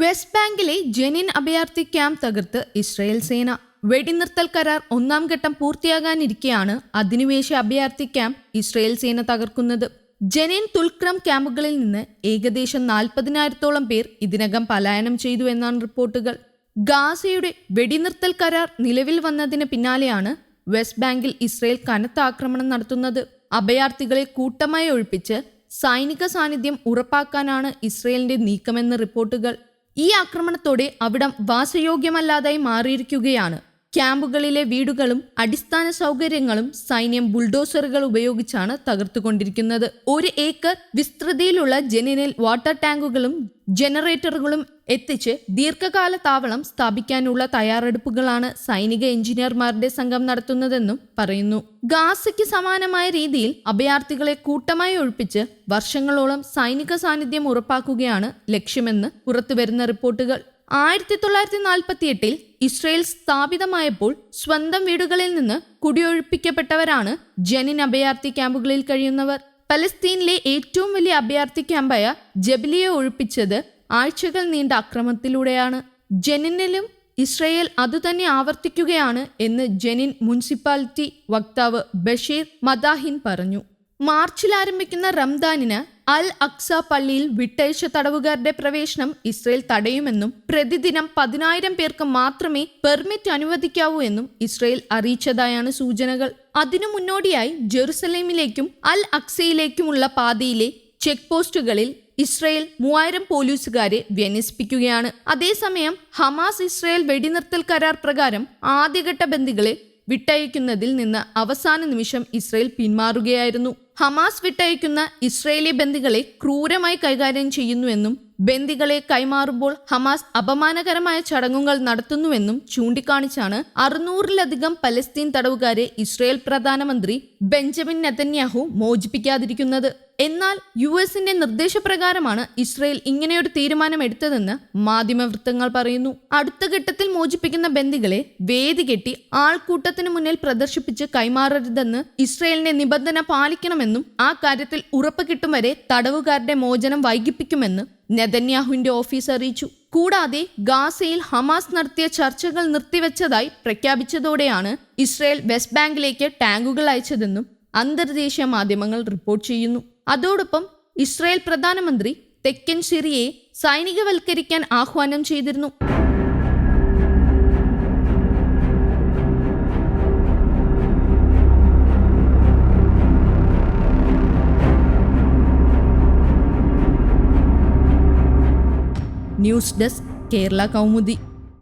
West ബാങ്കിലെ ജെനിൻ അഭയാർത്ഥി camp തകർത്ത് ഇസ്രയേൽ സേന. വെടിനിർത്തൽ കരാർ ഒന്നാം ഘട്ടം പൂർത്തിയാകാനിരിക്കെയാണ് അധിനിവേശ അഭയാർത്ഥി ക്യാമ്പ് ഇസ്രയേൽ സേന തകർക്കുന്നത്. ജെനിൻ തുൽക്രം ക്യാമ്പുകളിൽ നിന്ന് ഏകദേശം നാൽപ്പതിനായിരത്തോളം പേർ ഇതിനകം പലായനം ചെയ്തു എന്നാണ് റിപ്പോർട്ടുകൾ. ഗാസയുടെ വെടിനിർത്തൽ കരാർ നിലവിൽ വന്നതിന് പിന്നാലെയാണ് വെസ്റ്റ് ബാങ്കിൽ ഇസ്രയേൽ കനത്ത ആക്രമണം നടത്തുന്നത്. അഭയാർത്ഥികളെ കൂട്ടമായി ഒഴിപ്പിച്ച് സൈനിക സാന്നിധ്യം ഉറപ്പാക്കാനാണ് ഇസ്രയേലിന്റെ നീക്കമെന്ന് റിപ്പോർട്ടുകൾ. ഈ ആക്രമണത്തോടെ അവിടം വാസയോഗ്യമല്ലാതായി മാറിയിരിക്കുകയാണ് ക്യാമ്പുകളിലെ വീടുകളും അടിസ്ഥാന സൗകര്യങ്ങളും സൈന്യം ബുൾഡോസറുകൾ ഉപയോഗിച്ചാണ് തകർത്തുകൊണ്ടിരിക്കുന്നത്. ഒരു ഏക്കർ വിസ്തൃതിയിലുള്ള ജെനിനിൽ വാട്ടർ ടാങ്കുകളും ജനറേറ്ററുകളും എത്തിച്ച് ദീർഘകാല താവളം സ്ഥാപിക്കാനുള്ള തയ്യാറെടുപ്പുകളാണ് സൈനിക എഞ്ചിനീയർമാരുടെ സംഘം നടത്തുന്നതെന്നും പറയുന്നു. ഗാസയ്ക്ക് സമാനമായ രീതിയിൽ അഭയാർത്ഥികളെ കൂട്ടമായി ഒഴിപ്പിച്ച് വർഷങ്ങളോളം സൈനിക സാന്നിധ്യം ഉറപ്പാക്കുകയാണ് ലക്ഷ്യമെന്ന് പുറത്തുവരുന്ന റിപ്പോർട്ടുകൾ ആയിരത്തി തൊള്ളായിരത്തി നാൽപ്പത്തി എട്ടിൽ ഇസ്രയേൽ സ്ഥാപിതമായപ്പോൾ സ്വന്തം വീടുകളിൽ നിന്ന് കുടിയൊഴിപ്പിക്കപ്പെട്ടവരാണ് ജനിൻ അഭയാർത്ഥി ക്യാമ്പുകളിൽ കഴിയുന്നവർ. പലസ്തീനിലെ ഏറ്റവും വലിയ അഭയാർത്ഥി ക്യാമ്പായ ജബിലിയെ ഒഴിപ്പിച്ചത് ആഴ്ചകൾ നീണ്ട അക്രമത്തിലൂടെയാണ്. ജനിനിലും ഇസ്രയേൽ അതുതന്നെ ആവർത്തിക്കുകയാണ് എന്ന് ജനിൻ മുനിസിപ്പാലിറ്റി വക്താവ് ബഷീർ മദാഹിൻ പറഞ്ഞു. മാർച്ചിൽ ആരംഭിക്കുന്ന റംദാനിന് അൽ അക്സ പള്ളിയിൽ വിട്ടയച്ച തടവുകാരുടെ പ്രവേശനം ഇസ്രയേൽ തടയുമെന്നും പ്രതിദിനം പതിനായിരം പേർക്ക് മാത്രമേ പെർമിറ്റ് അനുവദിക്കാവൂ എന്നും ഇസ്രയേൽ അറിയിച്ചതായാണ് സൂചനകൾ. അതിനു മുന്നോടിയായി ജെറുസലേമിലേക്കും അൽ അക്സയിലേക്കുമുള്ള പാതയിലെ ചെക്ക് പോസ്റ്റുകളിൽ ഇസ്രയേൽ മൂവായിരം പോലീസുകാരെ വിന്യസിപ്പിക്കുകയാണ് അതേസമയം ഹമാസ് ഇസ്രയേൽ വെടിനിർത്തൽ കരാർ പ്രകാരം ആദ്യഘട്ട ബന്ദികളെ വിട്ടയക്കുന്നതിൽ നിന്ന് അവസാന നിമിഷം ഇസ്രയേൽ പിന്മാറുകയായിരുന്നു. ഹമാസ് വിട്ടയക്കുന്ന ഇസ്രയേലി ബന്ദികളെ ക്രൂരമായി കൈകാര്യം ചെയ്യുന്നുവെന്നും ബന്ദികളെ കൈമാറുമ്പോൾ ഹമാസ് അപമാനകരമായ ചടങ്ങുകൾ നടത്തുന്നുവെന്നും ചൂണ്ടിക്കാണിച്ചാണ് അറുന്നൂറിലധികം പലസ്തീൻ തടവുകാരെ ഇസ്രയേൽ പ്രധാനമന്ത്രി ബെഞ്ചമിൻ നെതന്യാഹു മോചിപ്പിക്കാതിരിക്കുന്നത്. എന്നാൽ യു എസിന്റെ നിർദ്ദേശപ്രകാരമാണ് ഇസ്രയേൽ ഇങ്ങനെയൊരു തീരുമാനം എടുത്തതെന്ന് മാധ്യമവൃത്തങ്ങൾ പറയുന്നു. അടുത്ത ഘട്ടത്തിൽ മോചിപ്പിക്കുന്ന ബന്ദികളെ വേദി കെട്ടി ആൾക്കൂട്ടത്തിന് മുന്നിൽ പ്രദർശിപ്പിച്ച് കൈമാറരുതെന്ന് ഇസ്രയേലിന്റെ നിബന്ധന പാലിക്കണമെന്നും ആ കാര്യത്തിൽ ഉറപ്പ് കിട്ടും വരെ തടവുകാരുടെ മോചനം വൈകിപ്പിക്കുമെന്ന് നെതന്യാഹുവിന്റെ ഓഫീസ് അറിയിച്ചു. കൂടാതെ ഗാസയിൽ ഹമാസ് നടത്തിയ ചർച്ചകൾ നിർത്തിവെച്ചതായി പ്രഖ്യാപിച്ചതോടെയാണ് ഇസ്രയേൽ വെസ്റ്റ് ബാങ്കിലേക്ക് ടാങ്കുകൾ അയച്ചതെന്നും അന്തർദേശീയ മാധ്യമങ്ങൾ റിപ്പോർട്ട് ചെയ്യുന്നു. അതോടൊപ്പം ഇസ്രായേൽ പ്രധാനമന്ത്രി തെക്കൻ സിറിയയെ സൈനികവൽക്കരിക്കാൻ ആഹ്വാനം ചെയ്തിരുന്നു. News desk Kerala Kaumudi.